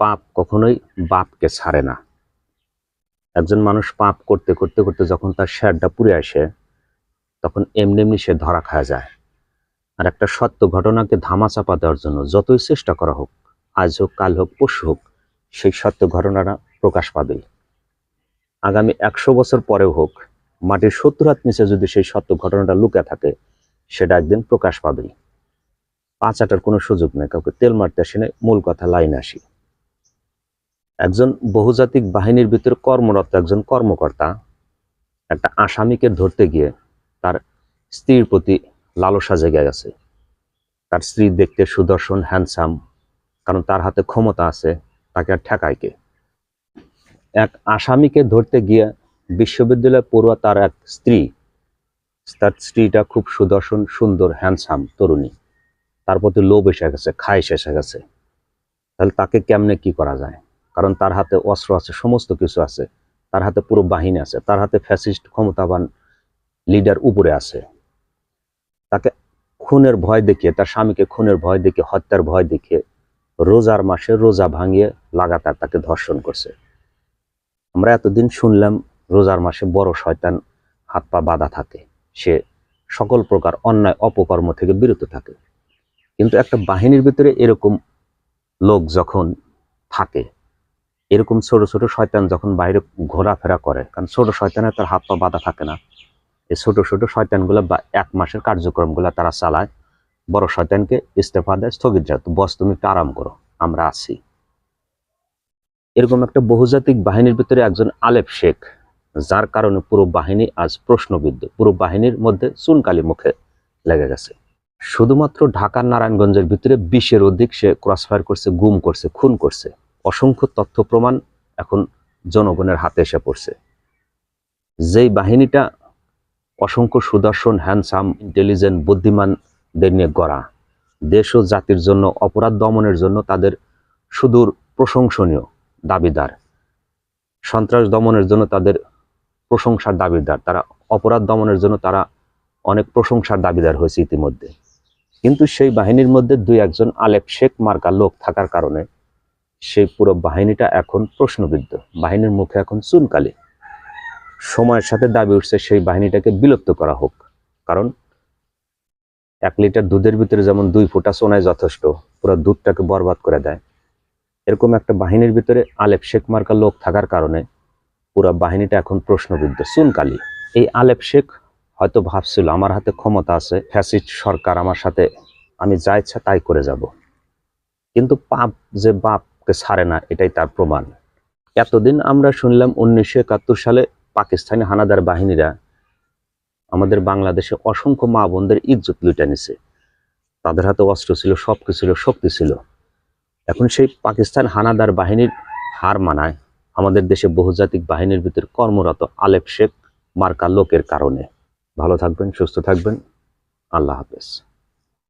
পাপ কখনোই বাপকে ছাড়ে না। একজন মানুষ পাপ করতে করতে করতে যখন তার শেরটা পুড়ে আসে, তখন এমনি এমনি সে ধরা খাওয়া যায়। আর একটা সত্য ঘটনাকে ধামাচাপা দেওয়ার জন্য যতই চেষ্টা করা হোক, আজ হোক, কাল হোক পশু হোক, সেই সত্য ঘটনাটা প্রকাশ পাবেই আগামী একশো বছর পরেও হোক, মাটির সত্তর হাত নিচে যদি সেই সত্য ঘটনাটা লুকে থাকে, সেটা একদিন প্রকাশ পাবেই। পাঁচাটার কোনো সুযোগ নেই, কাউকে তেল মারতে আসি মূল কথা লাইন আসি। একজন বহুজাতিক বাহিনীর ভিতরে কর্মরত একজন কর্মকর্তা, একটা আসামিকে ধরতে গিয়ে তার স্ত্রীর প্রতি লালসা জেগে গেছে। তার স্ত্রী দেখতে সুদর্শন হ্যান্ডসাম কারণ তার হাতে ক্ষমতা আছে, তাকে আর ঠেকায় কে? এক আসামিকে ধরতে গিয়ে বিশ্ববিদ্যালয়ে পড়ুয়া তার এক স্ত্রী, তার স্ত্রীটা খুব সুদর্শন, সুন্দর হ্যান্ডসাম তরুণী। তার প্রতি লোভ এসে গেছে খাইশ এসে গেছে। তাহলে তাকে কেমনে কি করা যায়? কারণ তার হাতে অস্ত্র আছে, সমস্ত কিছু আছে। তার হাতে পুরো বাহিনী আছে। তার হাতে ফ্যাসিস্ট, ক্ষমতাবান লিডার উপরে আছে। তাকে খুনের ভয় দেখিয়ে, তার স্বামীকে খুনের ভয় দেখিয়ে, হত্যার ভয় দেখিয়ে রোজার মাসে রোজা ভাঙিয়ে লাগাতার তাকে ধর্ষণ করছে। আমরা এতদিন শুনলাম রোজার মাসে বড় শয়তান হাত পা বাঁধা থাকে। সে সকল প্রকার অন্যায়, অপকর্ম থেকে বিরত থাকে। কিন্তু একটা বাহিনীর ভিতরে এরকম লোক যখন থাকে এরকম ছোট ছোট শয়তান যখন বাইরে ঘোরাফেরা করে, কারণ ছোট শয়তানের তার হাত পা বাঁধা থাকে না। এই ছোট ছোট শয়তানগুলো বা এক মাসের কার্যক্রমগুলো তারা চালায়। বড় শয়তানকে ইস্তেফা দেয়, স্থগিত যায়, তো বস, তুমি আরাম করো, আমরা আছি। এরকম একটা বহুজাতিক বাহিনীর ভিতরে একজন আলেপ শেখ, যার কারণে পুরো বাহিনী আজ প্রশ্নবিদ্ধ, পুরো বাহিনীর মধ্যে চুনকালি মুখে লেগে গেছে। শুধুমাত্র ঢাকার নারায়ণগঞ্জের ভিতরে বিশের অধিক সে ক্রসফায়ার করছে, গুম করছে, খুন করছে। অসংখ্য তথ্য প্রমাণ এখন জনগণের হাতে এসে পড়ছে। যেই বাহিনীটা অসংখ্য সুদর্শন হ্যান্ডসাম ইন্টেলিজেন্ট বুদ্ধিমানদের নিয়ে গড়া, দেশ ও জাতির জন্য, অপরাধ দমনের জন্য তাদের সুদূর প্রশংসনীয় দাবিদার। সন্ত্রাস দমনের জন্য তাদের প্রশংসার দাবিদার। তারা অপরাধ দমনের জন্য তারা অনেক প্রশংসার দাবিদার হয়েছে ইতিমধ্যে। কিন্তু সেই বাহিনীর মধ্যে দুই একজন আলেপ শেখ মার্কা লোক থাকার কারণে সেই পুরো বাহিনীটা এখন প্রশ্নবিদ্ধ। বাহিনীর মুখে এখন চুনকালি সময়ের সাথে দাবি উঠছে সেই বাহিনীটাকে বিলুপ্ত করা হোক। কারণ এক লিটার দুধের ভিতরে যেমন দুই ফোঁটা সোনায় যথেষ্ট, পুরো দুধটাকে বরবাদ করে দেয়। এরকম একটা বাহিনীর ভিতরে আলেপ শেখ মার্কা লোক থাকার কারণে পুরো বাহিনীটা এখন প্রশ্নবিদ্ধ চুনকালি এই আলেপ শেখ হয়তো ভাবছিল, আমার হাতে ক্ষমতা আছে, ফ্যাসিস্ট সরকার আমার সাথে, আমি যা ইচ্ছা তাই করে যাব। কিন্তু পাপ যে বাপকে ছাড়ে না, এটাই তার প্রমাণ। এতদিন আমরা শুনলাম উনিশশো একাত্তর সালে পাকিস্তানি হানাদার বাহিনীরা আমাদের বাংলাদেশে অসংখ্য মা বোনদের ইজ্জত লুটে নিছে। তাদের হাতে অস্ত্র ছিল সব কিছু ছিল, শক্তি ছিল। এখন সেই পাকিস্তান হানাদার বাহিনীর হার মানায় আমাদের দেশে বহুজাতিক বাহিনীর ভিতর কর্মরত আলেপ শেখ মার্কা লোকের কারণে। ভালো থাকবেন, সুস্থ থাকবেন। আল্লাহ হাফেজ।